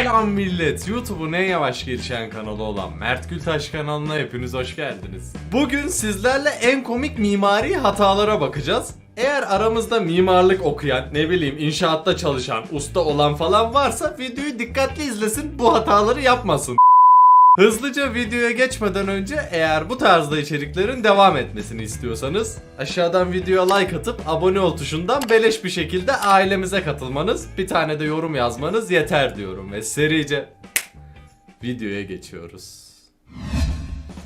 Selam millet. YouTube'un en yavaş gelişen kanalı olan Mert Gültaş kanalına hepiniz hoş geldiniz. Bugün sizlerle en komik mimari hatalara bakacağız. Eğer aramızda mimarlık okuyan, ne bileyim inşaatta çalışan, usta olan falan varsa videoyu dikkatli izlesin, bu hataları yapmasın. Hızlıca videoya geçmeden önce eğer bu tarzda içeriklerin devam etmesini istiyorsanız aşağıdan videoya like atıp abone ol tuşundan beleş bir şekilde ailemize katılmanız, bir tane de yorum yazmanız yeter diyorum ve serice videoya geçiyoruz.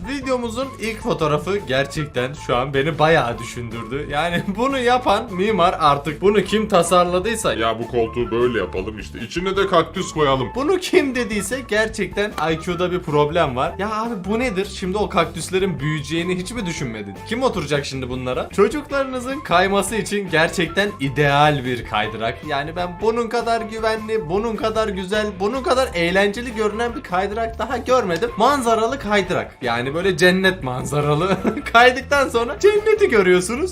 Videomuzun ilk fotoğrafı gerçekten şu an beni bayağı düşündürdü. Yani bunu yapan mimar artık bunu kim tasarladıysa Ya bu koltuğu böyle yapalım işte. İçine de kaktüs koyalım. Bunu kim dediyse gerçekten IQ'da bir problem var. Ya abi bu nedir? Şimdi o kaktüslerin büyüyeceğini hiç mi düşünmedin? Kim oturacak şimdi bunlara? Çocuklarınızın kayması için gerçekten ideal bir kaydırak. Yani ben bunun kadar güvenli, bunun kadar güzel, bunun kadar eğlenceli görünen bir kaydırak daha görmedim. Manzaralı kaydırak. Yani böyle cennet manzaralı. Kaydıktan sonra cenneti görüyorsunuz.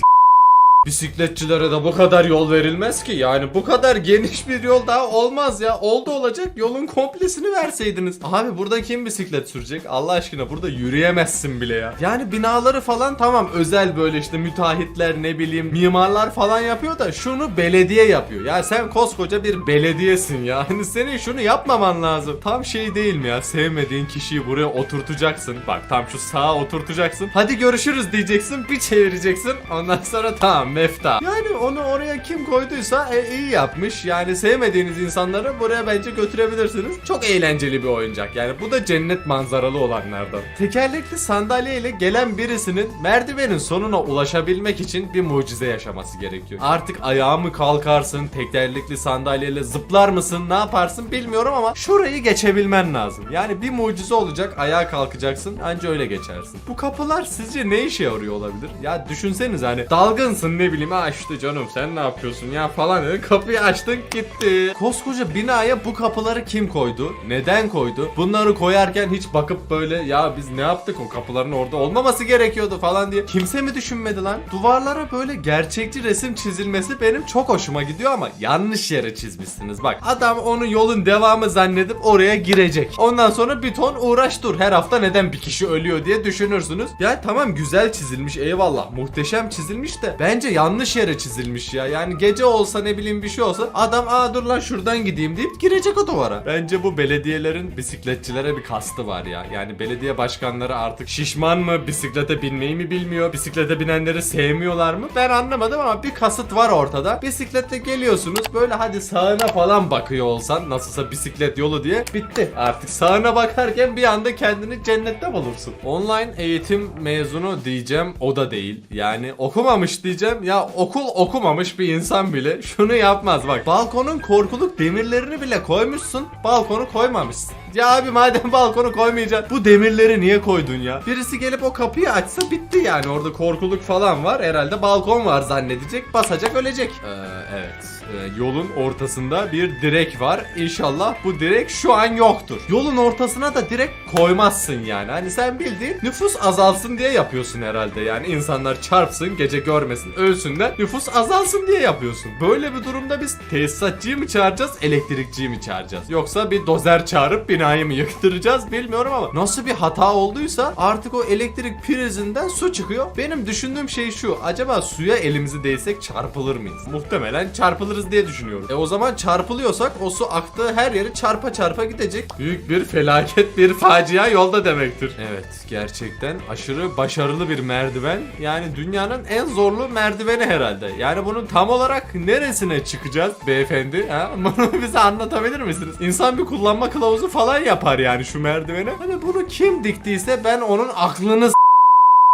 Bisikletçilere de bu kadar yol verilmez ki. Yani bu kadar geniş bir yol daha olmaz ya. Oldu olacak yolun komplesini verseydiniz. Abi burada kim bisiklet sürecek? Allah aşkına burada yürüyemezsin bile ya. Yani binaları falan tamam özel böyle işte müteahhitler ne bileyim mimarlar falan yapıyor da şunu belediye yapıyor. Ya sen koskoca bir belediyesin ya. Hani senin şunu yapmaman lazım. Tam şey değil mi ya? Sevmediğin kişiyi buraya oturtacaksın. Bak tam şu sağa oturtacaksın. Hadi görüşürüz diyeceksin. Bir çevireceksin. Ondan sonra tamam mefta. Yani onu oraya kim koyduysa e, iyi yapmış. Yani sevmediğiniz insanları buraya bence götürebilirsiniz. Çok eğlenceli bir oyuncak. Yani bu da cennet manzaralı olanlardan. Tekerlekli sandalye ile gelen birisinin merdivenin sonuna ulaşabilmek için bir mucize yaşaması gerekiyor. Artık ayağa mı kalkarsın, tekerlekli sandalyeyle zıplar mısın, ne yaparsın bilmiyorum ama şurayı geçebilmen lazım. Yani bir mucize olacak, ayağa kalkacaksın, anca öyle geçersin. Bu kapılar sizce ne işe yarıyor olabilir? Ya düşünseniz hani dalgınsın ne bileyim işte canım sen ne yapıyorsun ya falan dedin kapıyı açtın gitti. Koskoca binaya bu kapıları kim koydu? Neden koydu? Bunları koyarken hiç bakıp böyle ya biz ne yaptık o kapıların orada olmaması gerekiyordu falan diye. Kimse mi düşünmedi lan? Duvarlara böyle gerçekçi resim çizilmesi benim çok hoşuma gidiyor ama yanlış yere çizmişsiniz. Bak adam onu yolun devamı zannedip oraya girecek. Ondan sonra bir ton uğraş dur. Her hafta neden bir kişi ölüyor diye düşünürsünüz. Ya tamam güzel çizilmiş eyvallah. Muhteşem çizilmiş de bence yanlış yere çizilmiş ya. Yani gece olsa ne bileyim bir şey olsa adam aa dur lan şuradan gideyim deyip girecek o duvara. Bence bu belediyelerin bisikletçilere bir kastı var ya. Yani belediye başkanları artık şişman mı bisiklete binmeyi mi bilmiyor? Bisiklete binenleri sevmiyorlar mı? Ben anlamadım ama bir kasıt var ortada. Bisikletle geliyorsunuz böyle hadi sağına falan bakıyor olsan nasılsa bisiklet yolu diye bitti. Artık sağına bakarken bir anda kendini cennette bulursun. Online eğitim mezunu diyeceğim o da değil. Yani okumamış diyeceğim ya okul okumamış bir insan bile şunu yapmaz bak. Balkonun korkuluk demirlerini bile koymuşsun balkonu koymamışsın. Ya abi madem balkonu koymayacaksın bu demirleri niye koydun ya? Birisi gelip o kapıyı açsa bitti yani orada korkuluk falan var herhalde balkon var zannedecek basacak ölecek. Ee, evet Ee, yolun ortasında bir direk var İnşallah bu direk şu an yoktur. Yolun ortasına da direk koymazsın yani hani sen bildiğin nüfus azalsın diye yapıyorsun herhalde yani insanlar çarpsın gece görmesin ölsünler nüfus azalsın diye yapıyorsun. Böyle bir durumda biz tesisatçıyı mı çağıracağız elektrikçiyi mi çağıracağız? Yoksa bir dozer çağırıp binayı mı yıktıracağız bilmiyorum ama nasıl bir hata olduysa artık o elektrik prizinden su çıkıyor. Benim düşündüğüm şey şu acaba suya elimizi değsek çarpılır mıyız? Muhtemelen çarpılırız diye düşünüyorum. E o zaman çarpılıyorsak o su aktığı her yeri çarpa çarpa gidecek. Büyük bir felaket bir facia yolda demektir. Evet gerçekten aşırı başarılı bir merdiven. Yani dünyanın en zorlu merdiveni herhalde. Yani bunun tam olarak neresine çıkacağız beyefendi? Ha? Bunu bize anlatabilir misiniz? İnsan bir kullanma kılavuzu falan yapar yani şu merdivene. Hani bunu kim diktiyse ben onun aklını s-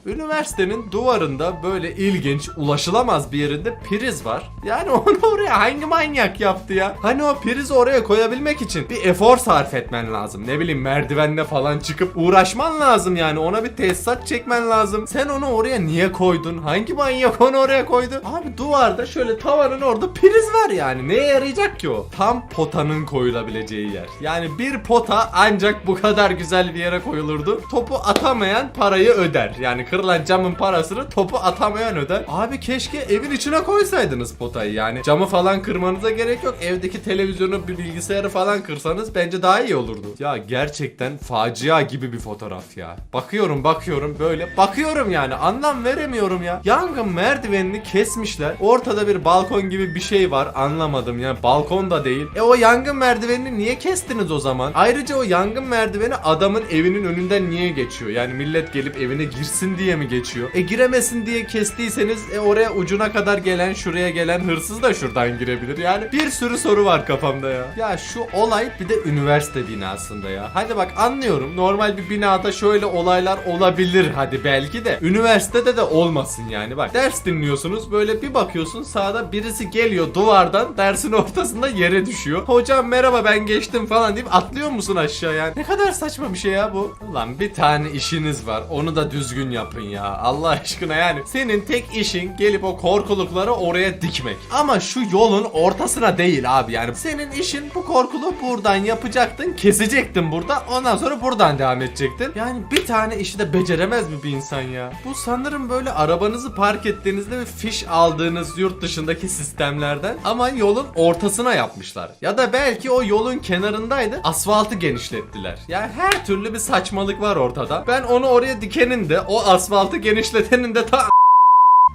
Üniversitenin duvarında böyle ilginç, ulaşılamaz bir yerinde priz var. Yani onu oraya hangi manyak yaptı ya? Hani o prizi oraya koyabilmek için bir efor sarf etmen lazım. Ne bileyim merdivenle falan çıkıp uğraşman lazım yani. Ona bir tesisat çekmen lazım. Sen onu oraya niye koydun? Hangi manyak onu oraya koydu? Abi duvarda şöyle tavanın orada priz var yani. Neye yarayacak ki o? Tam potanın koyulabileceği yer. Yani bir pota ancak bu kadar güzel bir yere koyulurdu. Topu atamayan parayı öder. Yani kırılan camın parasını topu atamayan öder. Abi keşke evin içine koysaydınız potayı yani. Camı falan kırmanıza gerek yok. Evdeki televizyonu bir bilgisayarı falan kırsanız bence daha iyi olurdu. Ya gerçekten facia gibi bir fotoğraf ya. Bakıyorum bakıyorum böyle. Bakıyorum yani anlam veremiyorum ya. Yangın merdivenini kesmişler. Ortada bir balkon gibi bir şey var. Anlamadım yani balkon da değil. E o yangın merdivenini niye kestiniz o zaman? Ayrıca o yangın merdiveni adamın evinin önünden niye geçiyor? Yani millet gelip evine girsin diye mi geçiyor? E giremesin diye kestiyseniz e oraya ucuna kadar gelen şuraya gelen hırsız da şuradan girebilir. Yani bir sürü soru var kafamda ya. Ya şu olay bir de üniversite binasında ya. Hadi bak anlıyorum. Normal bir binada şöyle olaylar olabilir hadi belki de. Üniversitede de olmasın yani. Bak ders dinliyorsunuz böyle bir bakıyorsun sağda birisi geliyor duvardan dersin ortasında yere düşüyor. Hocam merhaba ben geçtim falan deyip atlıyor musun aşağı yani? Ne kadar saçma bir şey ya bu. Ulan bir tane işiniz var onu da düzgün yapın ya. Allah aşkına yani. Senin tek işin gelip o korkulukları oraya dikmek. Ama şu yolun ortasına değil abi yani. Senin işin bu korkulu buradan yapacaktın kesecektin burada ondan sonra buradan devam edecektin. Yani bir tane işi de beceremez mi bir insan ya? Bu sanırım böyle arabanızı park ettiğinizde bir fiş aldığınız yurt dışındaki sistemlerden ama yolun ortasına yapmışlar. Ya da belki o yolun kenarındaydı asfaltı genişlettiler. Yani her türlü bir saçmalık var ortada. Ben onu oraya dikenin de o asfaltı genişletenin de ta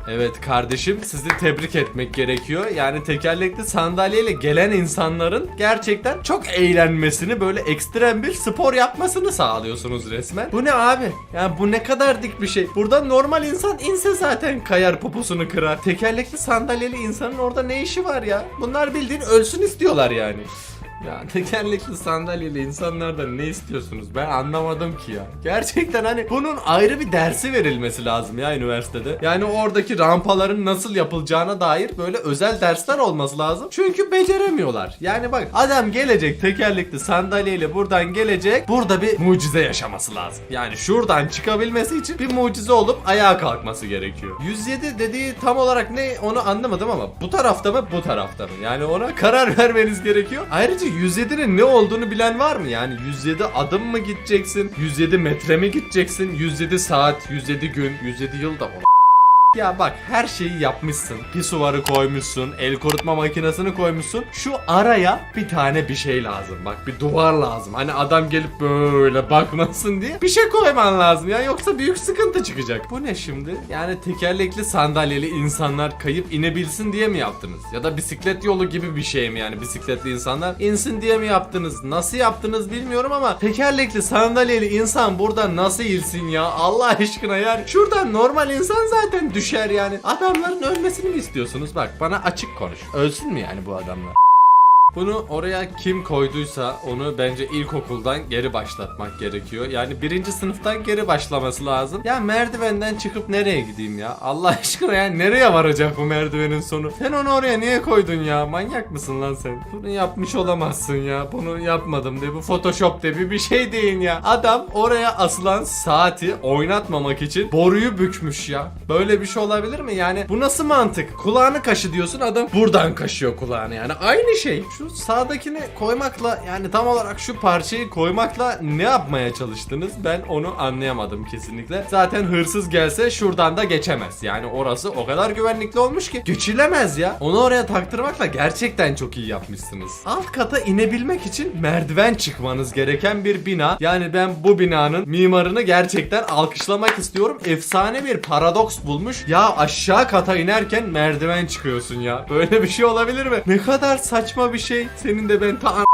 Evet kardeşim sizi tebrik etmek gerekiyor. Yani tekerlekli sandalyeyle gelen insanların gerçekten çok eğlenmesini böyle ekstrem bir spor yapmasını sağlıyorsunuz resmen. Bu ne abi? Yani bu ne kadar dik bir şey. Burada normal insan inse zaten kayar poposunu kırar. Tekerlekli sandalyeli insanın orada ne işi var ya? Bunlar bildiğin ölsün istiyorlar yani. Ya tekerlekli sandalyeli insanlardan ne istiyorsunuz? Ben anlamadım ki ya. Gerçekten hani bunun ayrı bir dersi verilmesi lazım ya üniversitede. Yani oradaki rampaların nasıl yapılacağına dair böyle özel dersler olması lazım. Çünkü beceremiyorlar. Yani bak adam gelecek tekerlekli sandalyeyle buradan gelecek. Burada bir mucize yaşaması lazım. Yani şuradan çıkabilmesi için bir mucize olup ayağa kalkması gerekiyor. 107 dediği tam olarak ne onu anlamadım ama bu tarafta mı bu tarafta mı? Yani ona karar vermeniz gerekiyor. Ayrıca 107'nin ne olduğunu bilen var mı? Yani 107 adım mı gideceksin? 107 metre mi gideceksin? 107 saat, 107 gün, 107 yıl da ya bak her şeyi yapmışsın. Pisuvarı koymuşsun, el kurutma makinesini koymuşsun. Şu araya bir tane bir şey lazım. Bak bir duvar lazım. Hani adam gelip böyle bakmasın diye bir şey koyman lazım ya. Yoksa büyük sıkıntı çıkacak. Bu ne şimdi? Yani tekerlekli sandalyeli insanlar kayıp inebilsin diye mi yaptınız? Ya da bisiklet yolu gibi bir şey mi yani bisikletli insanlar insin diye mi yaptınız? Nasıl yaptınız bilmiyorum ama tekerlekli sandalyeli insan burada nasıl insin ya? Allah aşkına yani. Şuradan normal insan zaten düşer yani. Adamların ölmesini mi istiyorsunuz? Bak bana açık konuş. Ölsün mü yani bu adamlar? Bunu oraya kim koyduysa onu bence ilkokuldan geri başlatmak gerekiyor. Yani birinci sınıftan geri başlaması lazım. Ya merdivenden çıkıp nereye gideyim ya? Allah aşkına ya nereye varacak bu merdivenin sonu? Sen onu oraya niye koydun ya? Manyak mısın lan sen? Bunu yapmış olamazsın ya. Bunu yapmadım de bu photoshop de bir şey deyin ya. Adam oraya asılan saati oynatmamak için boruyu bükmüş ya. Böyle bir şey olabilir mi? Yani bu nasıl mantık? Kulağını kaşı diyorsun adam buradan kaşıyor kulağını yani. Aynı şey. Şu sağdakini koymakla yani tam olarak şu parçayı koymakla ne yapmaya çalıştınız? Ben onu anlayamadım kesinlikle. Zaten hırsız gelse şuradan da geçemez. Yani orası o kadar güvenlikli olmuş ki geçilemez ya. Onu oraya taktırmakla gerçekten çok iyi yapmışsınız. Alt kata inebilmek için merdiven çıkmanız gereken bir bina. Yani ben bu binanın mimarını gerçekten alkışlamak istiyorum. Efsane bir paradoks bulmuş. Ya aşağı kata inerken merdiven çıkıyorsun ya. Böyle bir şey olabilir mi? Ne kadar saçma bir şey. Senin de ben ta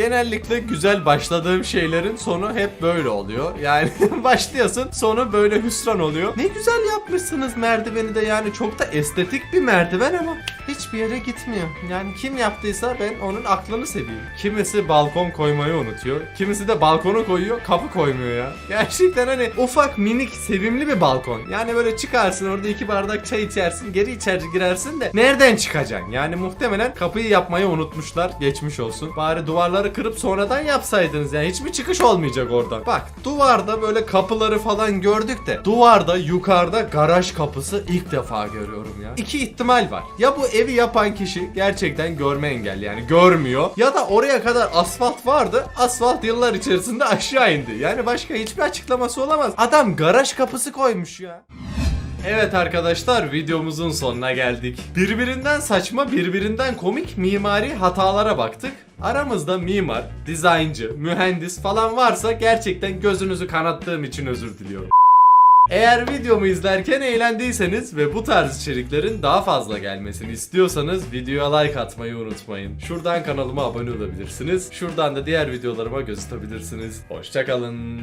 Genellikle güzel başladığım şeylerin sonu hep böyle oluyor. Yani başlıyorsun sonu böyle hüsran oluyor. Ne güzel yapmışsınız merdiveni de yani çok da estetik bir merdiven ama hiçbir yere gitmiyor. Yani kim yaptıysa ben onun aklını seveyim. Kimisi balkon koymayı unutuyor. Kimisi de balkonu koyuyor kapı koymuyor ya. Gerçekten hani ufak minik sevimli bir balkon. Yani böyle çıkarsın orada iki bardak çay içersin geri içeri girersin de nereden çıkacaksın? Yani muhtemelen kapıyı yapmayı unutmuşlar geçmiş olsun. Bari duvarları kırıp sonradan yapsaydınız yani hiç mi çıkış olmayacak oradan? Bak duvarda böyle kapıları falan gördük de duvarda yukarıda garaj kapısı ilk defa görüyorum ya. İki ihtimal var. Ya bu evi yapan kişi gerçekten görme engelli yani görmüyor ya da oraya kadar asfalt vardı. Asfalt yıllar içerisinde aşağı indi. Yani başka hiçbir açıklaması olamaz. Adam garaj kapısı koymuş ya. Evet arkadaşlar videomuzun sonuna geldik. Birbirinden saçma, birbirinden komik mimari hatalara baktık. Aramızda mimar, dizayncı, mühendis falan varsa gerçekten gözünüzü kanattığım için özür diliyorum. Eğer videomu izlerken eğlendiyseniz ve bu tarz içeriklerin daha fazla gelmesini istiyorsanız videoya like atmayı unutmayın. Şuradan kanalıma abone olabilirsiniz. Şuradan da diğer videolarıma göz atabilirsiniz. Hoşçakalın.